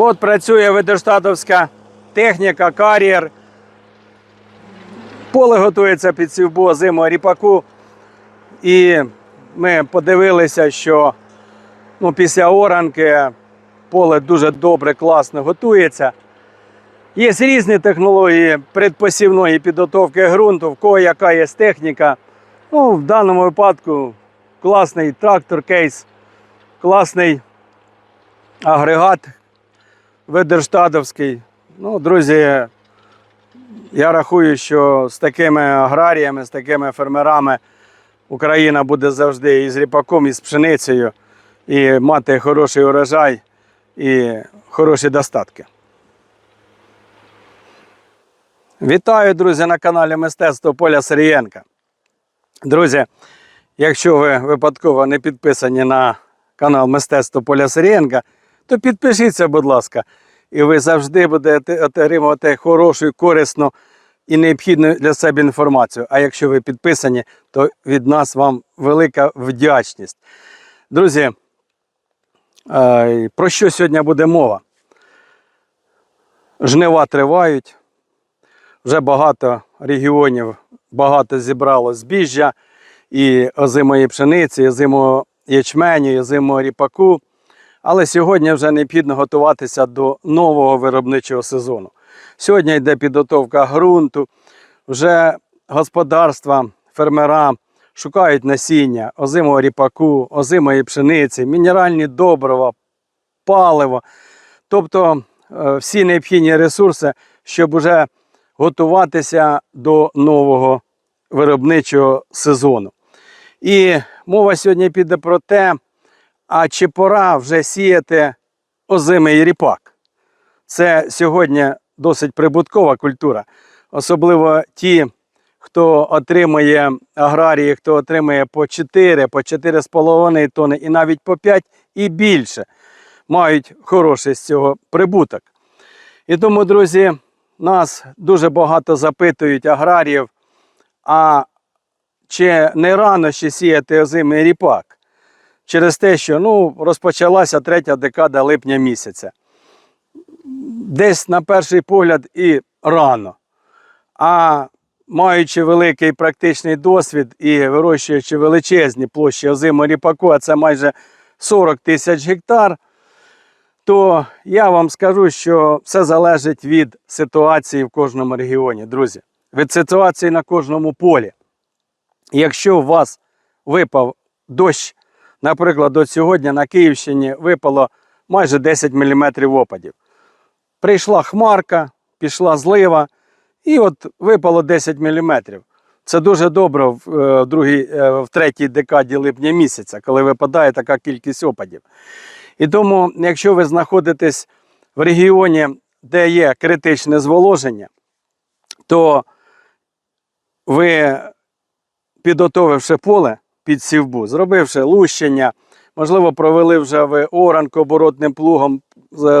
От працює видерштатовська техніка, кар'єр. Поле готується під сівбу зиму ріпаку. І ми подивилися, що ну, після оранки поле дуже добре, класно готується. Є різні технології предпосівної підготовки ґрунту, в кого яка є техніка. Ну, в даному випадку класний трактор кейс, класний агрегат Ведерштадовський. Ну, друзі, я рахую, що з такими аграріями, з такими фермерами Україна буде завжди і з ріпаком, і з пшеницею, і мати хороший урожай і хороші достатки. Вітаю, друзі, на каналі Мистецтво Поля Сирієнка. Друзі, якщо ви випадково не підписані на канал Мистецтво Поля Сирієнка, то підпишіться, будь ласка, і ви завжди будете отримувати хорошу, корисну і необхідну для себе інформацію. А якщо ви підписані, то від нас вам велика вдячність. Друзі, е, про що сьогодні буде мова? Жнива тривають. Вже багато регіонів багато зібрало збіжжя і озимої пшениці, і озимого ячменю, і озимого ріпаку. Але сьогодні вже необхідно готуватися до нового виробничого сезону. Сьогодні йде підготовка ґрунту, вже господарства, фермера шукають насіння озимого ріпаку, озимої пшениці, мінеральні добрива, паливо, тобто е, всі необхідні ресурси, щоб вже готуватися до нового виробничого сезону. І мова сьогодні піде про те, а чи пора вже сіяти озимий ріпак. Це сьогодні досить прибуткова культура, особливо ті, хто отримує аграрії, хто отримує по 4, по 4,5 тонни і навіть по 5 і більше, мають хороший з цього прибуток. І тому, друзі, нас дуже багато запитують аграріїв, а чи не рано ще сіяти озимий ріпак? Через те, що ну, розпочалася третя декада липня місяця. Десь на перший погляд і рано. А маючи великий практичний досвід і вирощуючи величезні площі озимого ріпаку, а це майже 40 тисяч гектар, то я вам скажу, що все залежить від ситуації в кожному регіоні, друзі, від ситуації на кожному полі. Якщо у вас випав дощ, наприклад, от сьогодні на Київщині випало майже 10 мм опадів. Прийшла хмарка, пішла злива, і от випало 10 мм. Це дуже добре в, е, другій, е, в третій декаді липня місяця, коли випадає така кількість опадів. І тому, якщо ви знаходитесь в регіоні, де є критичне зволоження, то ви, підготовивши поле під сівбу, зробивши лущення, можливо, провели вже ви оранку оборотним плугом,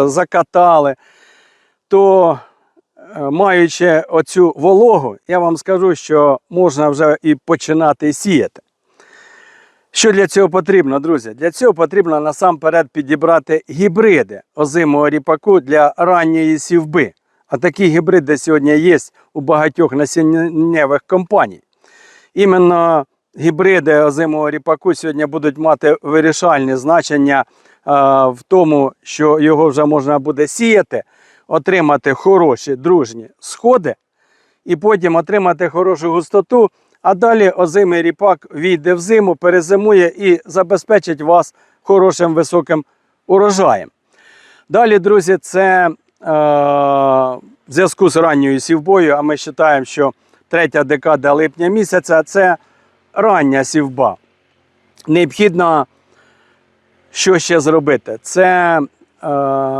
закатали, то е, маючи оцю вологу, я вам скажу, що можна вже і починати сіяти. Що для цього потрібно, друзі? Для цього потрібно насамперед підібрати гібриди озимого ріпаку для ранньої сівби. А такі гібриди сьогодні є у багатьох насіннєвих компаній. Іменно гібриди озимого ріпаку сьогодні будуть мати вирішальне значення в тому, що його вже можна буде сіяти, отримати хороші дружні сходи і потім отримати хорошу густоту. А далі озимий ріпак війде в зиму, перезимує і забезпечить вас хорошим високим урожаєм. Далі, друзі, це е, в зв'язку з ранньою сівбою, а ми вважаємо, що третя декада липня місяця це рання сівба. Необхідно що ще зробити? Це е,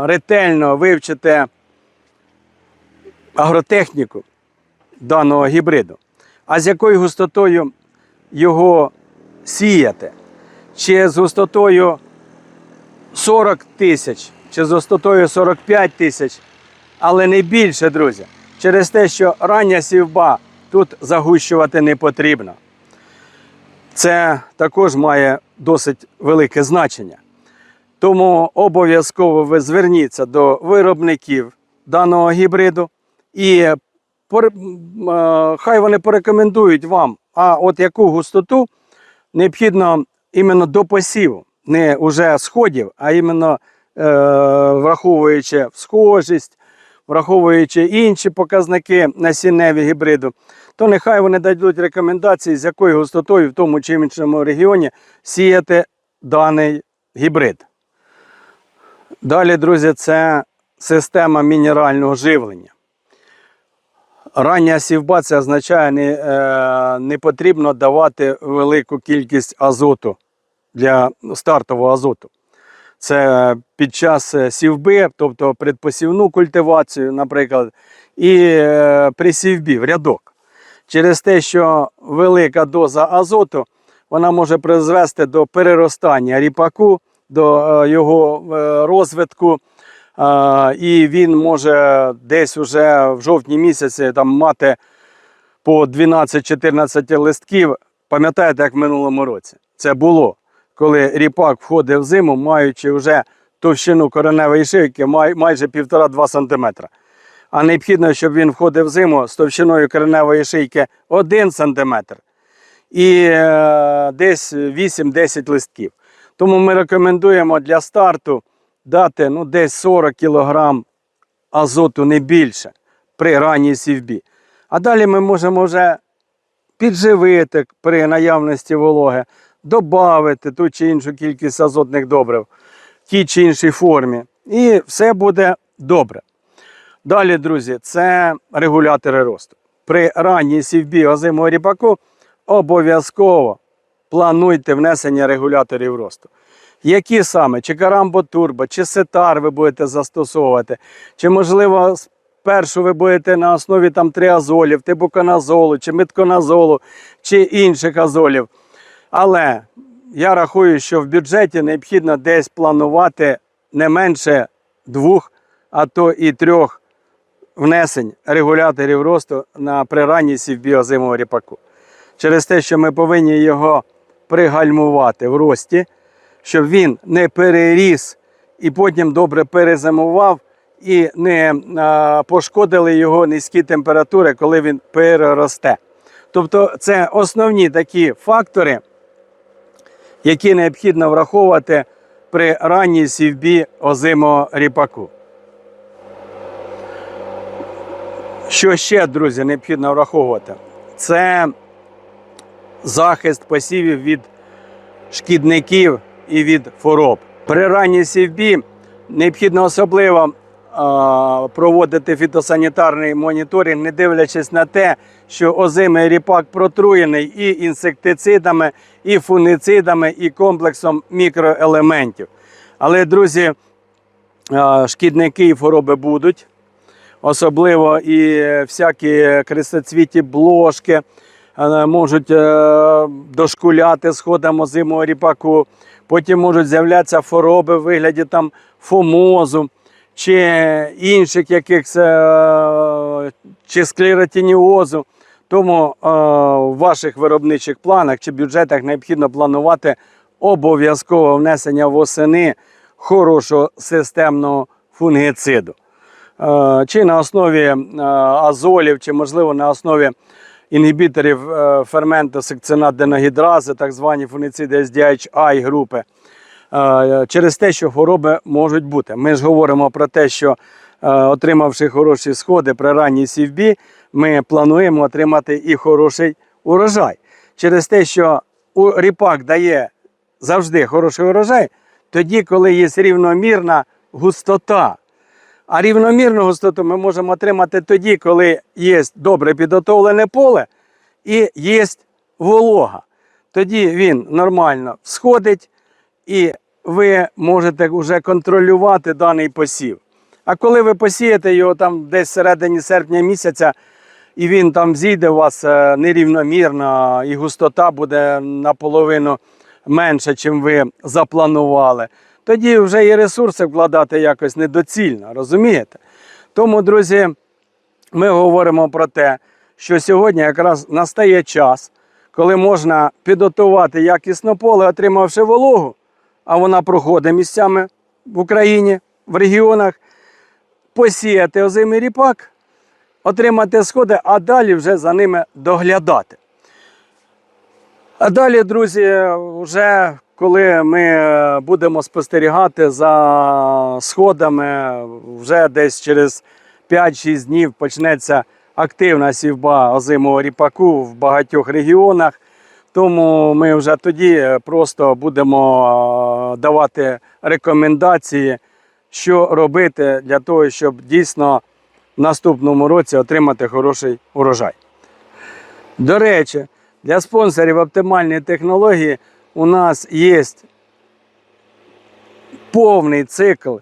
ретельно вивчити агротехніку даного гібриду. А з якою густотою його сіяти? Чи з густотою 40 тисяч, чи з густотою 45 тисяч, але не більше, друзі. Через те, що рання сівба тут загущувати не потрібно. Це також має досить велике значення. Тому обов'язково ви зверніться до виробників даного гібриду і хай вони порекомендують вам, а от яку густоту необхідно іменно до посіву, не уже сходів, а іменно е, враховуючи схожість, враховуючи інші показники насінневі гібриду, то нехай вони дадуть рекомендації, з якою густотою в тому чи іншому регіоні сіяти даний гібрид. Далі, друзі, це система мінерального живлення. Рання сівба це означає, не, е, не потрібно давати велику кількість азоту для стартового азоту. Це під час е, сівби, тобто предпосівну культивацію, наприклад, і е, при сівбі в рядок. Через те, що велика доза азоту вона може призвести до переростання ріпаку, до е, його е, розвитку. Е, І він може десь уже в жовтні місяці там мати по 12-14 листків. Пам'ятаєте, як в минулому році? Це було, коли ріпак входив в зиму, маючи вже товщину кореневої шийки май- майже 1,5-2 см. А необхідно, щоб він входив в зиму з товщиною кореневої шийки 1 см і е, десь 8-10 листків. Тому ми рекомендуємо для старту дати ну, десь 40 кг азоту, не більше, при ранній сівбі. А далі ми можемо вже підживити при наявності вологи, додати ту чи іншу кількість азотних добрив в тій чи іншій формі. І все буде добре. Далі, друзі, це регулятори росту. При ранній сівбі озимого ріпаку обов'язково плануйте внесення регуляторів росту. Які саме? Чи Карамбо Турбо, чи Сетар ви будете застосовувати, чи, можливо, спершу ви будете на основі там триазолів, тибуконазолу, чи метконазолу, чи інших азолів. Але я рахую, що в бюджеті необхідно десь планувати не менше двох, а то і трьох внесень регуляторів росту на приранній сівбі озимого ріпаку. Через те, що ми повинні його пригальмувати в рості, щоб він не переріс і потім добре перезимував і не а, пошкодили його низькі температури, коли він переросте. Тобто це основні такі фактори, які необхідно враховувати при ранній сівбі озимого ріпаку. Що ще, друзі, необхідно враховувати? Це захист посівів від шкідників і від хвороб. При ранній сівбі необхідно особливо проводити фітосанітарний моніторинг, не дивлячись на те, що озимий ріпак протруєний і інсектицидами, і фунгицидами, і комплексом мікроелементів. Але, друзі, шкідники і хвороби будуть особливо і всякі крестоцвіті блошки можуть е, дошкуляти сходом озимого ріпаку. Потім можуть з'являтися хвороби в вигляді там фомозу чи інших якихось е, чи склеротиніозу. Тому е, в ваших виробничих планах чи бюджетах необхідно планувати обов'язково внесення восени хорошого системного фунгициду. Е, чи на основі азолів, чи можливо на основі інгібіторів е, ферменту секціонат деногідрази, так звані фунгициди SDHI групи, через те, що хвороби можуть бути. Ми ж говоримо про те, що е, отримавши хороші сходи при ранній сівбі, ми плануємо отримати і хороший урожай. Через те, що ріпак дає завжди хороший урожай, тоді, коли є рівномірна густота. А рівномірну густоту ми можемо отримати тоді, коли є добре підготовлене поле і є волога. Тоді він нормально всходить і ви можете вже контролювати даний посів. А коли ви посієте його там десь всередині серпня місяця, і він там зійде у вас е, нерівномірно, і густота буде наполовину менше, чим ви запланували, тоді вже і ресурси вкладати якось недоцільно, розумієте? Тому, друзі, ми говоримо про те, що сьогодні якраз настає час, коли можна підготувати якісно поле, отримавши вологу, а вона проходить місцями в Україні, в регіонах, посіяти озимий ріпак, отримати сходи, а далі вже за ними доглядати. А далі, друзі, вже коли ми е, будемо спостерігати за сходами, вже десь через 5-6 днів почнеться активна сівба озимого ріпаку в багатьох регіонах. Тому ми вже тоді просто будемо е, давати рекомендації, що робити для того, щоб дійсно в наступному році отримати хороший урожай. До речі, для спонсорів оптимальної технології у нас є повний цикл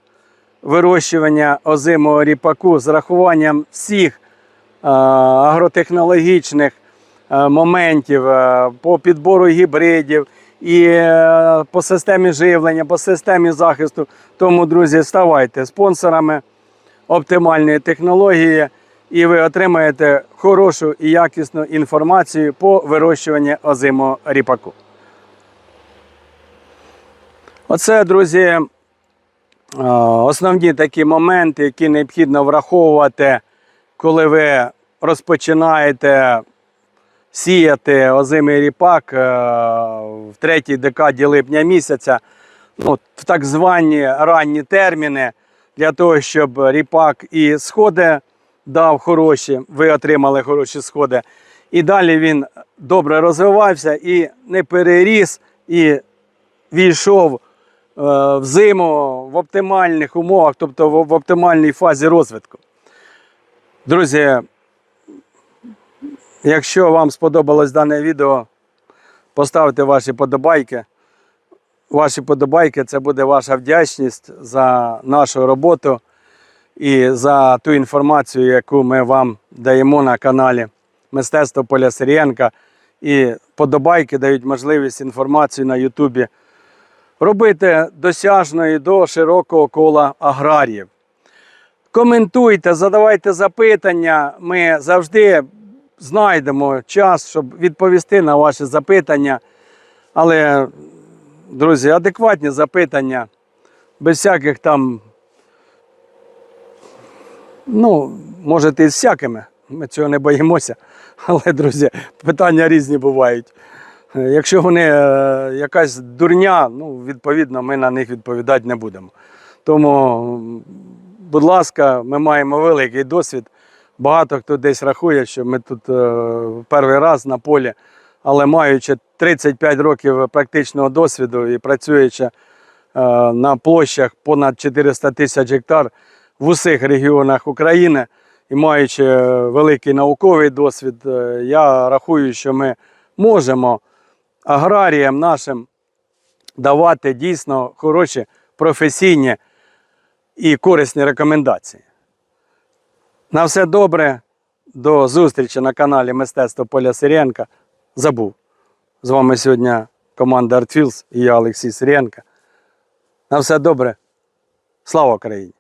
вирощування озимого ріпаку з рахуванням всіх е, агротехнологічних е, моментів е, по підбору гібридів і е, по системі живлення, по системі захисту. Тому, друзі, ставайте спонсорами оптимальної технології, і ви отримаєте хорошу і якісну інформацію по вирощуванню озимого ріпаку. Оце, друзі, е, основні такі моменти, які необхідно враховувати, коли ви розпочинаєте сіяти озимий ріпак е, в третій декаді липня місяця, ну, в так звані ранні терміни, для того, щоб ріпак і сходи дав хороші, ви отримали хороші сходи. І далі він добре розвивався і не переріс, і війшов е, в зиму в оптимальних умовах, тобто в, в оптимальній фазі розвитку. Друзі, якщо вам сподобалось дане відео, поставте ваші подобайки. Ваші подобайки це буде ваша вдячність за нашу роботу і за ту інформацію, яку ми вам даємо на каналі Мистецтво Поля Сирієнка. І подобайки дають можливість інформацію на Ютубі робити досяжною до широкого кола аграріїв. Коментуйте, задавайте запитання. Ми завжди знайдемо час, щоб відповісти на ваші запитання. Але, друзі, адекватні запитання, без всяких там, ну, можете і з всякими, ми цього не боїмося. Але, друзі, питання різні бувають. Якщо вони е, якась дурня, ну, відповідно, ми на них відповідати не будемо. Тому, будь ласка, ми маємо великий досвід. Багато хто десь рахує, що ми тут е, перший раз на полі, але маючи 35 років практичного досвіду і працюючи е, на площах понад 400 тисяч гектар в усіх регіонах України і маючи е, великий науковий досвід, я рахую, що ми можемо аграріям нашим давати дійсно хороші професійні і корисні рекомендації. На все добре. До зустрічі на каналі Мистецтво Поля Сиренка. Забув. З вами сьогодні команда Артфілс і я Олексій Сиренка. На все добре. Слава Україні!